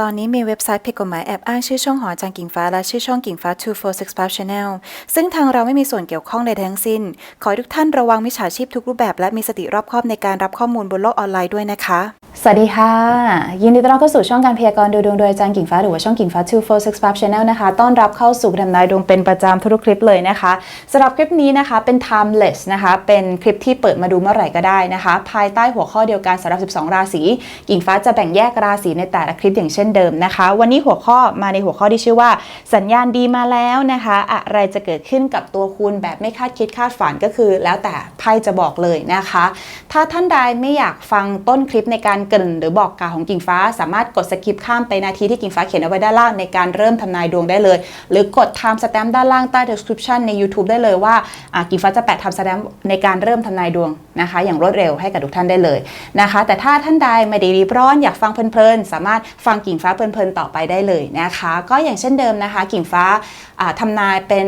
ตอนนี้มีเว็บไซต์ผิดกฎหมายแอบอ้างชื่อช่องหอจารย์กิ่งฟ้าและชื่อช่องกิ่งฟ้า 2465 Channel ซึ่งทางเราไม่มีส่วนเกี่ยวข้องใดทั้งสิ้น ขอให้ทุกท่านระวังมิจฉาชีพทุกรูปแบบและมีสติรอบคอบในการรับข้อมูลบนโลกออนไลน์ด้วยนะคะ สวัสดีค่ะ ยินดีต้อนรับเข้าสู่ช่องการพยากรณ์ดูดวงโดยอาจารย์กิ่งฟ้าหรือว่าช่องกิ่งฟ้า 2465 Channel นะคะ ต้อนรับเข้าสู่ทำนายดวงเป็นประจำทุกคลิปเลยนะคะสำหรับคลิปนี้นะคะเป็น timeless นะคะ เป็นคลิปที่เปิดมาดูเมื่อไหร่ก็ได้นะคะ ภายใต้หัวข้อเดียวกันสำหรับ 12 ราศีกิ่งฟ้าจะแบ่งแยกราศีในแต่ละคลิปอย่างเช่นเดิมนะคะ วันนี้หัวข้อมาในหัวข้อที่ชื่อว่า สัญญาณดีมาแล้วนะคะ อะไรจะเกิดขึ้นกับตัวคุณแบบไม่คาดคิดคาดฝันก็คือ แล้วแต่ไพ่จะบอกเลยนะคะ ถ้าท่านใดไม่อยากฟังต้นคลิปในการเกริ่นหรือบอกกล่าวของกิ่งฟ้า สามารถกดสกิปข้ามไปนาทีที่กิ่งฟ้าเขียนเอาไว้ด้านล่างในการเริ่มทำนายดวงได้เลย หรือกด time stamp ด้านล่างใต้ description ใน YouTube ได้เลยว่ากิ่งฟ้าจะแปะ time stamp ในการเริ่มทำนายดวงนะคะ อย่างรวดเร็วให้กับทุกท่านได้เลยนะคะ แต่ถ้าท่านใดไม่ได้รีบร้อนอยากฟังเพลินๆสามารถฟังกิ่งฟ้าเพลินๆต่อไปได้เลยนะคะ ก็อย่างเช่นเดิมนะคะ กิ่งฟ้าอ่าทำนายเป็น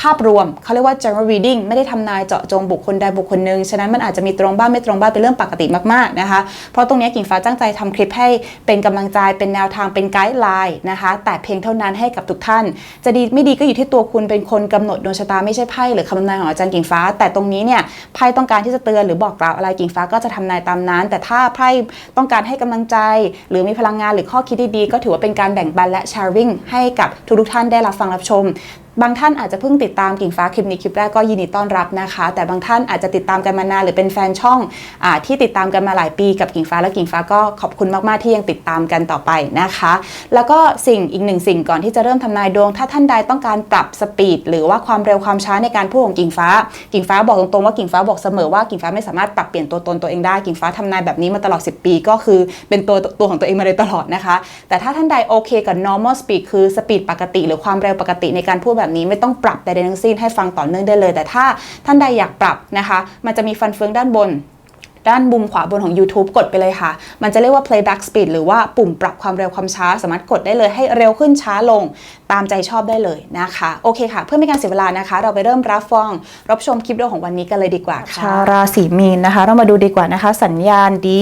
ภาพรวมเขาเรียกว่า general reading ไม่ได้ทำนายเจาะจงบุคคลใดบุคคลหนึ่งฉะนั้นมันอาจจะมีตรงบ้างไม่ตรงบ้างเป็นเรื่องปกติมากๆนะคะ เพราะตรงนี้กิ่งฟ้าตั้งใจทำคลิปให้เป็นกำลังใจเป็นแนวทางเป็นไกด์ไลน์นะคะ แต่เพียงเท่านั้นให้กับทุกท่าน จะดีไม่ดีก็อยู่ที่ตัวคุณเป็นคนกำหนดดวงชะตาไม่ใช่ไพ่หรือคำทำนายของอาจารย์กิ่งฟ้า แต่ตรงนี้เนี่ยไพ่ต้องการที่จะเตือนหรือบอกกล่าวอะไรกิ่งฟ้าก็จะทำนายตามนั้น แต่ถ้าไพ่ต้องการให้กำลังใจ หรือมีพลังงานหรือข้อคิดดีๆ ก็ถือว่าเป็นการแบ่งปันและแชร์วิ่งให้กับทุกๆท่านได้รับฟังรับชมบางท่านอาจจะเพิ่งติดตามกิ่งฟ้าคลิปนี้คลิปแรกก็ยินดีต้อนรับนะคะ แต่บางท่านอาจจะติดตามกันมานานหรือเป็นแฟนช่องอที่ติดตามกันมาหลายปีกับกิ่งฟ้าและกิ่งฟ้าก็ขอบคุณมากๆที่ยังติดตามกันต่อไปนะคะ แล้วก็สิ่งอีกหนึ่งสิ่งก่อนที่จะเริ่มทำนายดวง ถ้าท่านใดต้องการปรับสปีดหรือว่าความเร็วความช้าในการพูดของกิ่งฟ้า กิ่งฟ้าบอกตรงๆว่ากิ่งฟ้าบอกเสมอว่ากิ่งฟ้าไม่สามารถปรับเปลี่ยนตัวตนตัวเองได้กิ่งฟ้าทำนายแบบนี้มาตลอด 10 ปี ก็คือเป็นตัวตัวของตัวเองมาโดยตลอดนะคะ แต่ถ้าท่านใดโอเคกับ normal speed คือสปีดปกติ หรือความเร็วปกติในการพูดแบบนี้ไม่ต้องปรับใดๆทั้งสิ้นให้ฟังต่อเนื่องได้เลย แต่ถ้าท่านใดอยากปรับนะคะ มันจะมีฟันเฟืองด้านบนด้านมุมขวาบนของ YouTube กดไปเลยค่ะ มันจะเรียกว่า playback speed หรือว่าปุ่มปรับความเร็วความช้า สามารถกดได้เลยให้เร็วขึ้นช้าลงตามใจชอบได้เลยนะคะ โอเคค่ะ เพื่อไม่การเสียเวลานะคะ เราไปเริ่มรับฟังรับชมคลิปวิดีโอของวันนี้กันเลยดีกว่าค่ะ ชาวราศีมีนนะคะ เรามาดูดีกว่านะคะ สัญญาณดี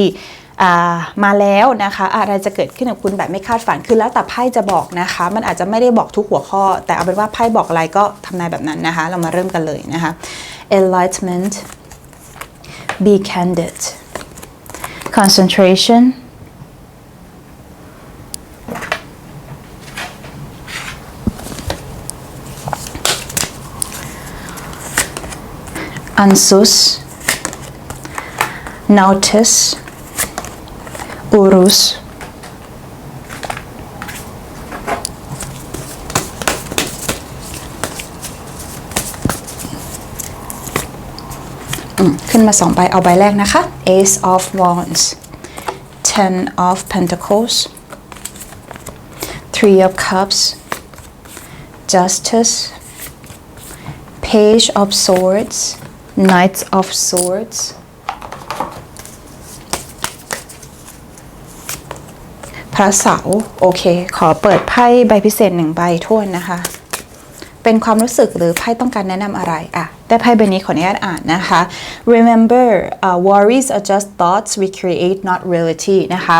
มาแล้วนะคะ อะไรจะเกิดขึ้นกับคุณแบบไม่คาดฝันคือแล้วแต่ไพ่จะบอกนะคะ มันอาจจะไม่ได้บอกทุกหัวข้อ แต่เอาเป็นว่าไพ่บอกอะไรก็ทำนายแบบนั้นนะคะ เรามาเริ่มกันเลยนะคะ enlightenment be candid concentration ansus notice urusอืมขึ้นมาสองใบเอาใบแรกนะคะ Ace of Wands Ten of Pentacles Three of Cups Justice Page of Swords Knight of Swords ระเสาโอเค ขอเปิดไพ่ใบพิเศษหนึ่งใบทวนนะคะ เป็นความรู้สึกหรือไพ่ต้องการแนะนำอะไรอะ ได้ไพ่ใบนี้ขออนุญาตอ่านนะคะ remember uh, worries are just thoughts we create not reality นะคะ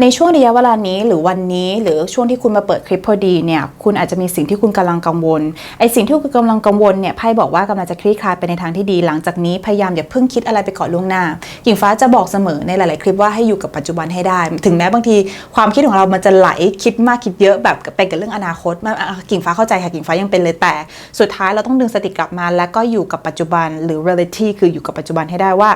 ในช่วงระยะเวลานี้หรือวันนี้หรือช่วงที่คุณมาเปิดคลิปพอดีเนี่ย คุณอาจจะมีสิ่งที่คุณกำลังกังวล ไอสิ่งที่คุณกำลังกังวลเนี่ย ไพ่บอกว่ากำลังจะคลี่คลายไปในทางที่ดี หลังจากนี้พยายามอย่าเพิ่งคิดอะไรไปก่อนล่วงหน้ากิ่งฟ้าจะบอกเสมอในหลาย ๆ คลิปว่าให้อยู่กับปัจจุบันให้ได้ ถึงแม้บางทีความคิดของเรามันจะไหลคิดมากคิดเยอะแบบไปกับเรื่องอนาคตกิ่งฟ้าเข้าใจค่ะกิ่งฟ้ายังเป็นเลยแต่ สุดท้ายเราต้องดึงสติกลับมาแล้วก็อยู่กับปัจจุบันหรือ reality คืออยู่กับปัจจุบันให้ได้ว่า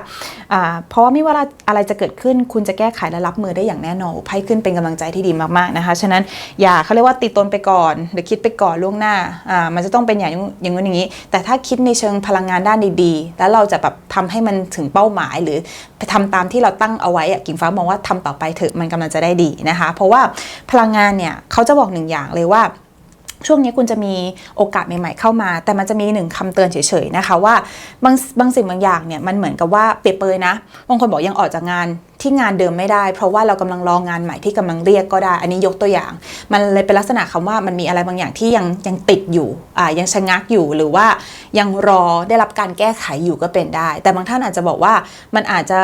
เพราะว่าไม่ว่าอะไรจะเกิดขึ้นคุณจะแก้ไขและรับมือได้อย่างแน่นอนไพ่ขึ้นเป็นกำลังใจที่ดีมากๆนะคะ ฉะนั้นอย่าเขาเรียกว่าตีตนไปก่อนหรือคิดไปก่อนล่วงหน้ามันจะต้องเป็นอย่างอย่างนู้นอย่างนี้ แต่ถ้าคิดในเชิงพลังงานด้านดีๆ แล้วเราจะแบบทำให้มันถึงเป้าหมายหรือไปทำตามที่เราตั้งเอาไว้อะกิ่งฟ้ามองว่าทำต่อไปเถอะมันกำลังจะได้ดีนะคะ เพราะว่าพลังงานเนี่ยเขาจะบอกหนึ่งอย่างเลยว่า ช่วงนี้คุณจะมีโอกาสใหม่ ๆ เข้ามา แต่มันจะมีหนึ่งคำเตือนเฉยๆนะคะว่าบางบางสิ่งบางอย่างเนี่ยมันเหมือนกับว่าเปรียบเปยนะบางคนบอกยังออกจากงาน ที่งานเดิมไม่ได้ เพราะว่าเรากำลังรองานใหม่ที่กำลังเรียกก็ได้ อันนี้ยกตัวอย่าง มันเลยเป็นลักษณะคำว่ามันมีอะไรบางอย่างที่ยังยังติดอยู่อ่ายังชะงักอยู่หรือว่ายังรอได้รับการแก้ไขอยู่ก็เป็นได้ แต่บางท่านอาจจะบอกว่ามันอาจจะ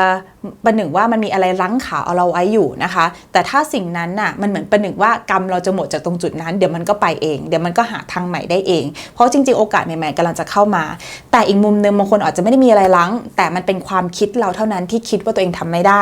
ประหนึ่งว่ามันมีอะไรรั้งขาเอาเราไว้อยู่นะคะ แต่ถ้าสิ่งนั้นน่ะมันเหมือนประหนึ่งว่ากรรมเราจะหมดจากตรงจุดนั้น เดี๋ยวมันก็ไปเอง เดี๋ยวมันก็หาทางใหม่ได้เอง เพราะจริงๆ โอกาสใหม่ๆกำลังจะเข้ามา แต่อีกมุมหนึ่งบางคนอาจจะไม่ได้มีอะไรรั้ง แต่มันเป็นความคิดเราเท่านั้นที่คิดว่าตัวเองทำไม่ได้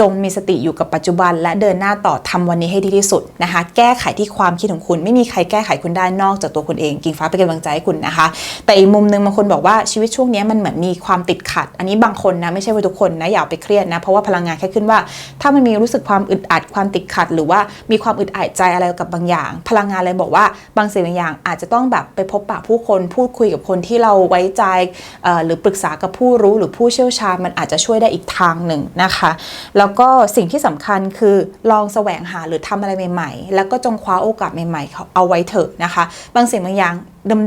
จงมีสติอยู่กับปัจจุบัน และเดินหน้าต่อทำวันนี้ให้ดีที่สุดนะคะ แก้ไขที่ความคิดของคุณไม่มีใครแก้ไขคุณได้นอกจากตัวคุณเองกิ่งฟ้าเป็นกำลังใจให้คุณนะคะ แต่อีกมุมหนึงบางคนบอกว่าชีวิตช่วงนี้มันเหมือนมีความติดขัด อันนี้บางคนนะไม่ใช่ว่าทุกคนนะอย่าไปเครียดนะเพราะว่าพลังงานแค่ขึ้นว่า ถ้ามันมีรู้สึกความอึดอัดความติดขัด หรือว่ามีความอึดอัดใจอะไรกับบางอย่าง พลังงานเลยบอกว่าบางสิ่งบางอย่างอาจจะต้องแบบไปพบปะผู้คนพูดคุยกับคนที่เราไว้ใจหรือปรึกษากับผู้รู้หรือผู้เชี่ยวชาญมันอาจจะช่วยได้อีกทางหนึ่งนะคะแล้วล้วก็สิ่งที่สำคัญคือลองแสวงหาหรือทำอะไรใหม่ ๆ แล้วก็จงคว้าโอกาสใหม่ ๆ เอาไว้เถอะนะคะ บางสิ่งบางอย่าง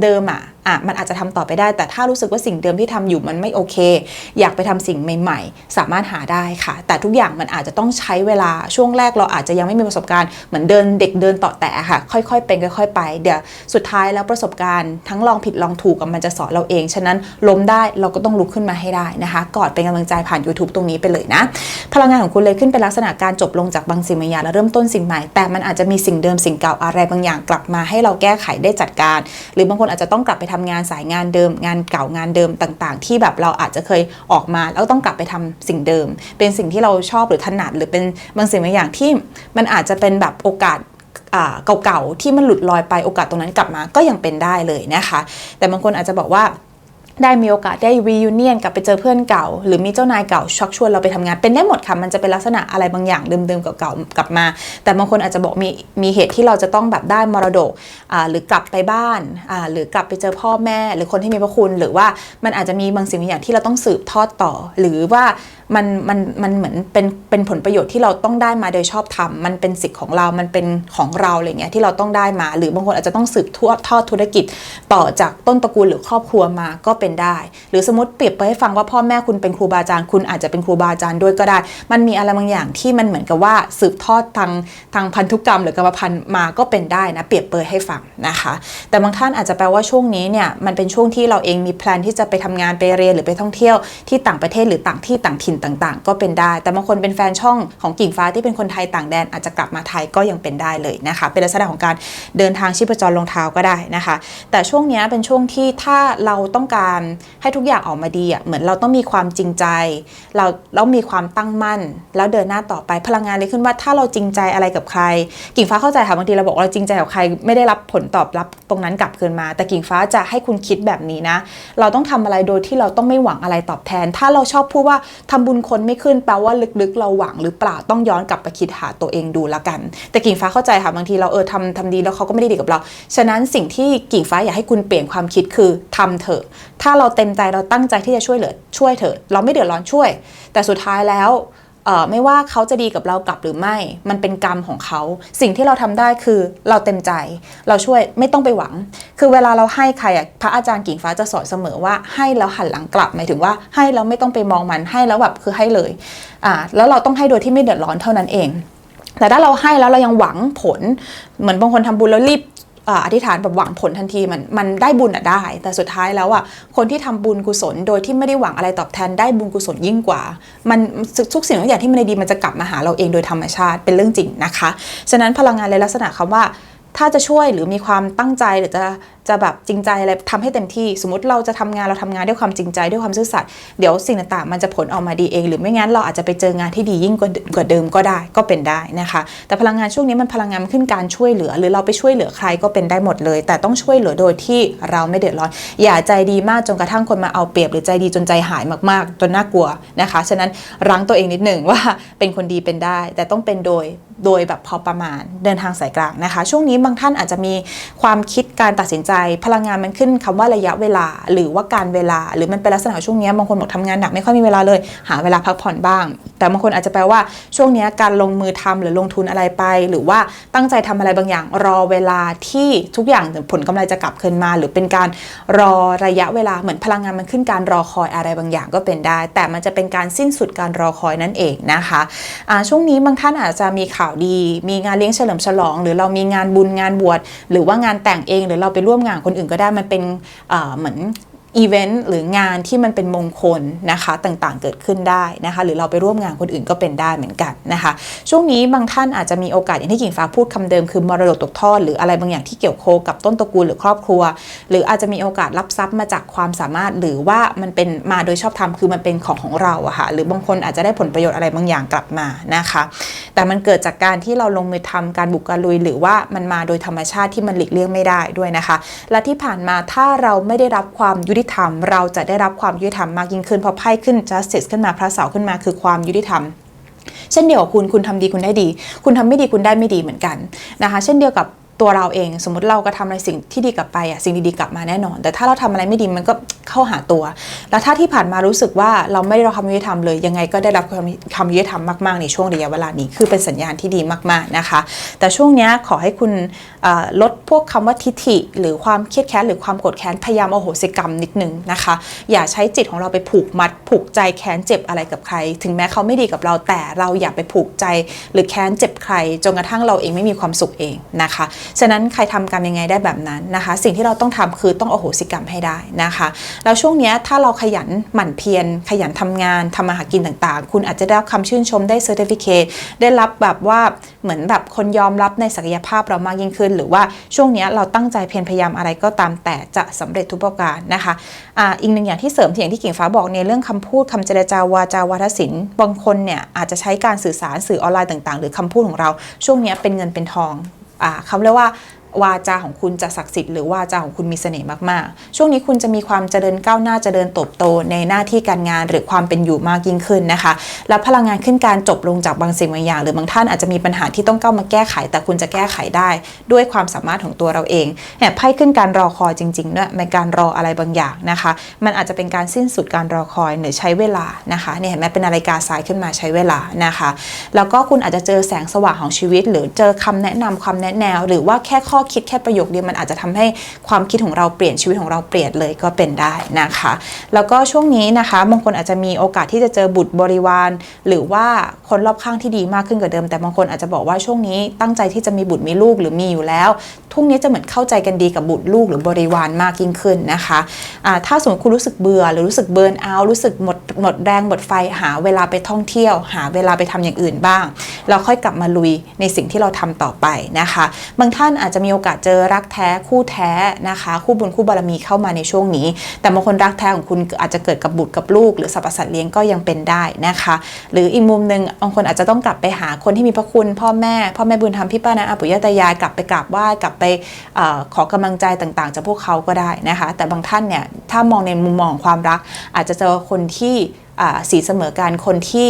เดิมๆอะอะมันอาจจะทำต่อไปได้ แต่ถ้ารู้สึกว่าสิ่งเดิมที่ทำอยู่มันไม่โอเค อยากไปทำสิ่งใหม่ ๆ สามารถหาได้ค่ะ แต่ทุกอย่างมันอาจจะต้องใช้เวลาช่วงแรกเราอาจจะยังไม่มีประสบการณ์เหมือนเดินเด็กเดินต่อแต่ค่ะ ค่อยๆ เป็นค่อย ๆ ไปเดี๋ยวสุดท้ายแล้วประสบการณ์ทั้งลองผิดลองถูกกับมันจะสอนเราเอง ฉะนั้นล้มได้เราก็ต้องลุกขึ้นมาให้ได้นะคะกอดเป็นกำลังใจผ่าน YouTube ตรงนี้ไปเลยนะพลังงานของคุณเลยขึ้นเป็นลักษณะการจบลงจากบางสิ่งบางอย่างแล้วเริ่มต้นสิ่งใหม่แต่มันอาจจะมีสิ่งเดิมสิ่งเก่าอะไรบางอย่างกลับมาให้เราแก้ไขได้จัดการ หรือบางคนอาจจะต้องกลับไปทำงานสายงานเดิม งานเก่างานเดิมต่างๆ ที่แบบเราอาจจะเคยออกมาแล้วต้องกลับไปทำสิ่งเดิม เป็นสิ่งที่เราชอบหรือถนัดหรือเป็นบางสิ่งบางอย่างที่มันอาจจะเป็นแบบโอกาสเก่าๆที่มันหลุดลอยไปโอกาสตรงนั้นกลับมาก็ยังเป็นได้เลยนะคะ แต่บางคนอาจจะบอกว่า ได้มีโอกาสได้ reunion กลับไปเจอเพื่อนเก่า หรือมีเจ้านายเก่าชักชวนเราไปทำงานเป็นได้หมดค่ะ มันจะเป็นลักษณะอะไรบางอย่างเดิมๆเก่าๆกลับมา แต่บางคนอาจจะบอกมีมีเหตุที่เราจะต้องแบบได้มรดกหรือกลับไปบ้านหรือกลับไปเจอพ่อแม่ หรือคนที่มีพระคุณ หรือว่ามันอาจจะมีบางสิ่งบางอย่างที่เราต้องสืบทอดต่อ หรือว่ามันมันมันเหมือนเป็นเป็นผลประโยชน์ที่เราต้องได้มาโดยชอบธรรมมันเป็นสิทธิ์ของเรา มันเป็นของเราอะไรเงี้ยที่เราต้องได้มา หรือบางคนอาจจะต้องสืบทอดทอดธุรกิจต่อจากต้นตระกูลหรือครอบครัวมาก็เป็นได้ หรือสมมติเปรียบไปให้ฟังว่าพ่อแม่คุณเป็นครูบาอาจารย์คุณอาจจะเป็นครูบาอาจารย์ด้วยก็ได้ มันมีอะไรบางอย่างที่มันเหมือนกับว่าสืบทอดทางทางพันธุกรรมหรือกรรมพันธุ์มาก็เป็นได้นะเปรียบเปยให้ฟังนะคะ แต่บางท่านอาจจะแปลว่าช่วงนี้เนี่ยมันเป็นช่วงที่เราเองมีแพลนที่จะไปทำงานไปเรียนหรือไปท่องเที่ยวที่ต่างประเทศหรือต่างที่ต่างถิ่นต่าง ๆ ก็เป็นได้ แต่บางคนเป็นแฟนช่องของกิ่งฟ้าที่เป็นคนไทยต่างแดนอาจจะกลับมาไทยก็ยังเป็นได้เลยนะคะเป็นลักษณะของการเดินทางชีพจรลงเท้าก็ได้นะคะ แต่ช่วงนี้เป็นช่วงที่ถ้าเราต้องการให้ทุกอย่างออกมาดีอะเหมือนเราต้องมีความจริงใจ เราเรามีความตั้งมั่น แล้วเดินหน้าต่อไปพลังงานเลยขึ้นว่าถ้าเราจริงใจอะไรกับใคร กิ่งฟ้าเข้าใจค่ะบางทีเราบอกเราจริงใจกับใคร ไม่ได้รับผลตอบรับตรงนั้นกลับคืนมา แต่กิ่งฟ้าจะให้คุณคิดแบบนี้นะ เราต้องทำอะไรโดยที่เราต้องไม่หวังอะไรตอบแทน ถ้าเราชอบพูดว่าทำบุญคนไม่ขึ้นแปลว่าลึกๆ เราหวังหรือเปล่าต้องย้อนกลับไปคิดหาตัวเองดูละกัน แต่กิ่งฟ้าเข้าใจค่ะบางทีเราเออทำทำดีแล้วเขาก็ไม่ได้ดีกับเรา ฉะนั้นสิ่งที่กิ่งฟ้าอยากให้คุณเปลี่ยนความคิดคือทำเถอะถ้าเราเต็มใจเราตั้งใจที่จะช่วยเหลือช่วยเถอะเราไม่เดือดร้อนช่วย แต่สุดท้ายแล้วไม่ว่าเขาจะดีกับเรากลับหรือไม่ มันเป็นกรรมของเขา สิ่งที่เราทำได้คือเราเต็มใจ เราช่วยไม่ต้องไปหวัง คือเวลาเราให้ใครพระอาจารย์กิ่งฟ้าจะสอนเสมอว่าให้แล้วหันหลังกลับหมายถึงว่าให้แล้วไม่ต้องไปมองมันให้แล้วแบบคือให้เลยอ่าแล้วเราต้องให้โดยที่ไม่เดือดร้อนเท่านั้นเองแต่ถ้าเราให้แล้วเรายังหวังผล เหมือนบางคนทำบุญแล้วรีบ อธิษฐานแบบหวังผลทันทีมันมันได้บุญอะได้ แต่สุดท้ายแล้วอะคนที่ทำบุญกุศล โดยที่ไม่ได้หวังอะไรตอบแทนได้บุญกุศลยิ่งกว่า มันทุกสิ่งทุกอย่างที่มันดีมันจะกลับมาหาเราเองโดยธรรมชาติเป็นเรื่องจริงนะคะ ฉะนั้นพลังงานในลักษณะคำว่า ถ้าจะช่วยหรือมีความตั้งใจหรือจะจะแบบจริงใจอะไรทำให้เต็มที่ สมมติเราจะทำงานเราทำงานด้วยความจริงใจด้วยความซื่อสัตย์เดี๋ยวสิ่งต่างๆมันจะผลออกมาดีเอง หรือไม่งั้นเราอาจจะไปเจองานที่ดียิ่งกว่าเดิมก็ได้ก็เป็นได้นะคะ แต่พลังงานช่วงนี้มันพลังงานมันขึ้นการช่วยเหลือ หรือเราไปช่วยเหลือใครก็เป็นได้หมดเลย แต่ต้องช่วยเหลือโดยที่เราไม่เดือดร้อน อย่าใจดีมากจนกระทั่งคนมาเอาเปรียบ หรือใจดีจนใจหายมากๆจนน่ากลัวนะคะฉะนั้นรั้งตัวเองนิดหนึ่งว่าเป็นคนดีเป็นได้ แต่ต้องเป็นโดยโดยแบบพอประมาณเดินทางสายกลางนะคะ ช่วงนี้บางท่านอาจจะมีความคิดการตัดสินใจพลังงานมันขึ้นคำว่าระยะเวลา หรือว่าการเวลา หรือมันเป็นลักษณะช่วงนี้บางคนบอกทำงานหนักไม่ค่อยมีเวลาเลย หาเวลาพักผ่อนบ้าง แต่บางคนอาจจะแปลว่าช่วงนี้การลงมือทำหรือลงทุนอะไรไป หรือว่าตั้งใจทำอะไรบางอย่างรอเวลาที่ทุกอย่างผลกำไรจะกลับคืนมา หรือเป็นการรอระยะเวลาเหมือนพลังงานมันขึ้นการรอคอยอะไรบางอย่างก็เป็นได้ แต่มันจะเป็นการสิ้นสุดการรอคอยนั่นเองนะคะอ่าช่วงนี้บางท่านอาจจะมีข่าวดี มีงานเลี้ยงเฉลิมฉลอง หรือเรามีงานบุญงานบวชหรือว่างานแต่งเอง หรือเราไปร่วมงานคนอื่นก็ได้มันเป็นเหมือน อีเวนต์หรืองานที่มันเป็นมงคลนะคะต่างๆเกิดขึ้นได้นะคะ หรือเราไปร่วมงานคนอื่นก็เป็นได้เหมือนกันนะคะ ช่วงนี้บางท่านอาจจะมีโอกาสอย่างที่กิ่งฟ้าพูดคำเดิมคือมรดกตกทอดหรืออะไรบางอย่างที่เกี่ยวโคกับต้นตระกูลหรือครอบครัว หรืออาจจะมีโอกาสรับทรัพย์มาจากความสามารถ หรือว่ามันเป็นมาโดยชอบธรรมคือมันเป็นของของเราอะค่ะหรือบางคนอาจจะได้ผลประโยชน์อะไรบางอย่างกลับมานะคะ แต่มันเกิดจากการที่เราลงมือทำการบุกการลุย หรือว่ามันมาโดยธรรมชาติที่มันหลีกเลี่ยงไม่ได้ด้วยนะคะ และที่ผ่านมาถ้าเราไม่ได้รับความยุติธรรม เราจะได้รับความยุติธรรมมากยิ่งขึ้นพอไพ่ขึ้น justice ขึ้นมาพระเสาขึ้นมาคือความยุติธรรมเช่นเดียวกับคุณ คุณทำดีคุณได้ดี คุณทำไม่ดีคุณได้ไม่ดีเหมือนกันนะคะ เช่นเดียวกับ ตัวเราเอง สมมติเราก็ทำอะไรสิ่งที่ดีกลับไปอะสิ่งดีๆกลับมาแน่นอน แต่ถ้าเราทำอะไรไม่ดีมันก็เข้าหาตัว แล้วถ้าที่ผ่านมารู้สึกว่าเราไม่ได้รับความยุติธรรมเลย ยังไงก็ได้รับความความยุติธรรมมากๆในช่วงระยะเวลานี้คือเป็นสัญญาณที่ดีมากๆนะคะ แต่ช่วงนี้ขอให้คุณลดพวกคำว่าทิฐิ หรือความเครียดแค้นหรือความโกรธแค้นพยายามโอโหสิกรรมนิดนึงนะคะ อย่าใช้จิตของเราไปผูกมัด ผูกใจแค้นเจ็บอะไรกับใคร ถึงแม้เขาไม่ดีกับเราแต่เราอย่าไปผูกใจ หรือแค้นเจ็บใครจนกระทั่งเราเองไม่มีความสุขเองนะคะฉะนั้นใครทำกรรมยังไงได้แบบนั้นนะคะ สิ่งที่เราต้องทำคือต้องโอโหสิกรรมให้ได้นะคะ แล้วช่วงนี้ถ้าเราขยันหมั่นเพียรขยันทำงานทำมาหากินต่างๆ คุณอาจจะได้รับคำชื่นชมได้เซอร์ติฟิเคตได้รับแบบว่าเหมือนแบบคนยอมรับในศักยภาพเรามากยิ่งขึ้น หรือว่าช่วงนี้เราตั้งใจเพียรพยายามอะไรก็ตามแต่จะสำเร็จทุกประการนะคะอ่าอีกหนึ่งอย่างที่เสริมที่อย่างที่กิ่งฟ้าบอกในเรื่องคำพูดคำเจรจาวาจาวาทศิลป์บางคนเนี่ยอาจจะใช้การสื่อสารสื่อออนไลน์ต่างๆ หรือคำพูดของเราช่วงนี้เป็นเงินเป็นทอง เขาเรียกว่า วาจาของคุณจะศักดิ์สิทธิ์หรือวาจาของคุณมีเสน่ห์มากๆ ช่วงนี้คุณจะมีความเจริญก้าวหน้าเจริญเติบโตในหน้าที่การงานหรือความเป็นอยู่มากยิ่งขึ้นนะคะ และพลังงานขึ้นการจบลงจากบางสิ่งบางอย่าง หรือบางท่านอาจจะมีปัญหาที่ต้องก้าวมาแก้ไข แต่คุณจะแก้ไขได้ ด้วยความสามารถของตัวเราเองแอบไพ่ขึ้นการรอคอยจริงๆด้วยในการรออะไรบางอย่างนะคะ มันอาจจะเป็นการสิ้นสุดการรอคอยหรือใช้เวลานะคะเนี่ยเห็นไหมเป็นนาฬิกาทรายขึ้นมาใช้เวลานะคะ แล้วก็คุณอาจจะเจอแสงสว่างของชีวิต หรือเจอคำแนะนำความแนะแนว หรือว่าแค่ข้อคิดแค่ประโยคเดียวมันอาจจะทำให้ความคิดของเราเปลี่ยนชีวิตของเราเปลี่ยนเลยก็เป็นได้นะคะ แล้วก็ช่วงนี้นะคะบางคนอาจจะมีโอกาสที่จะเจอบุตรบริวาร หรือว่าคนรอบข้างที่ดีมากขึ้นกว่าเดิม แต่บางคนอาจจะบอกว่าช่วงนี้ตั้งใจที่จะมีบุตรมีลูกหรือมีอยู่แล้วทุกนี้จะเหมือนเข้าใจกันดีกับบุตรลูกหรือบริวารมากยิ่งขึ้นนะคะะถ้าสมมติคุณรู้สึกเบื่อหรือรู้สึกเบิร์นเอารู้สึกหมดหมดแรงหมดไฟหาเวลาไปท่องเที่ยว หาเวลาไปทำอย่างอื่นบ้างแล้วค่อยกลับมาลุยในสิ่งที่เราทำต่อไปนะคะ บางท่านอาจจะมีโอกาสเจอรักแท้คู่แท้นะคะ คู่บุญคู่บารมีเข้ามาในช่วงนี้ แต่บางคนรักแท้ของคุณอาจจะเกิดกับบุตรกับลูก หรือสรรพสัตว์เลี้ยงก็ยังเป็นได้นะคะ หรืออีกมุมหนึ่งบางคนอาจจะต้องกลับไปหาคนที่มีพระคุณ พ่อแม่พ่อแม่บุญธรรมพี่ป้านะอาปุยตายายกลับไปกราบไหว้กลับไปอขอกำลังใจต่างๆจากพวกเขาก็ได้นะคะ แต่บางท่านเนี่ยถ้ามองในมุมมองความรัก อาจจะเจอคนที่สีเสมอกันคนที่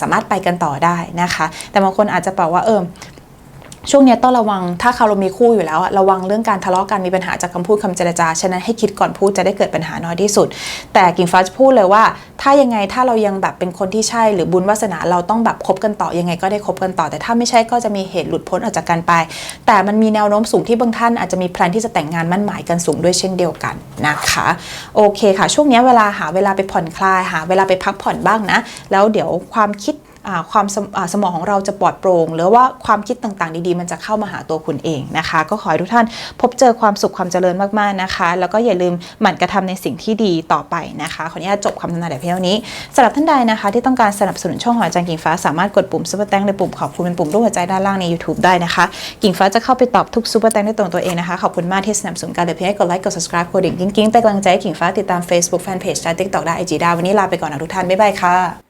สามารถไปกันต่อได้นะคะ แต่บางคนอาจจะบอกว่าเออ ช่วงนี้ต้องระวังถ้าเขาเรามีคู่อยู่แล้วระวังเรื่องการทะเลาะกันมีปัญหาจากคำพูดคำเจรจาฉะนั้นให้คิดก่อนพูดจะได้เกิดปัญหาน้อยที่สุด แต่กิ่งฟ้าจะพูดเลยว่า ถ้ายังไงถ้าเรายังแบบเป็นคนที่ใช่ หรือบุญวาสนาเราต้องแบบคบกันต่อยังไงก็ได้คบกันต่อ แต่ถ้าไม่ใช่ก็จะมีเหตุหลุดพ้นออกจากกันไป แต่มันมีแนวโน้มสูงที่บางท่านอาจจะมีแพลนที่จะแต่งงานมั่นหมายกันสูงด้วยเช่นเดียวกันนะคะโอเคค่ะ ช่วงนี้เวลาหาเวลาไปผ่อนคลายหาเวลาไปพักผ่อนบ้างนะ แล้วเดี๋ยวความคิด ความสมอ่าสมองของเราจะปลอดโปร่งหรือว่าความคิดต่างๆ ดีๆ มันจะเข้ามาหาตัวคุณเองนะคะ ก็ขอให้ทุกท่านพบเจอความสุขความเจริญมากๆนะคะ แล้วก็อย่าลืมหมั่นกระทำในสิ่งที่ดีต่อไปนะคะขออนุญาตจบคำทำนายแต่เพียงเท่านี้สำหรับท่านใดนะคะ ที่ต้องการสนับสนุนช่องหออาจารย์กิ่งฟ้าสามารถกดปุ่มซุปเปอร์แตงในปุ่มขอบคุณเป็นปุ่มรูปหัวใจด้านล่างใน YouTube ได้นะคะ กิ่งฟ้าจะเข้าไปตอบทุกซุปเปอร์แตงด้วยตัวของตัวเองนะคะขอบคุณมากที่สนับสนุนกันเลยเพียงให้กดไลค์กด subscribe กดดิ่งกิ้งๆเป็นกำลังใจให้กิ่งฟ้าติดตาม Facebook Fanpage และ TikTok ได้ IG ได้วันนี้ลาไปก่อนนะทุกท่านบ๊ายบายค่ะ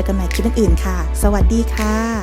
จอกันใหม่คลิปอื่นๆค่ะ สวัสดีค่ะ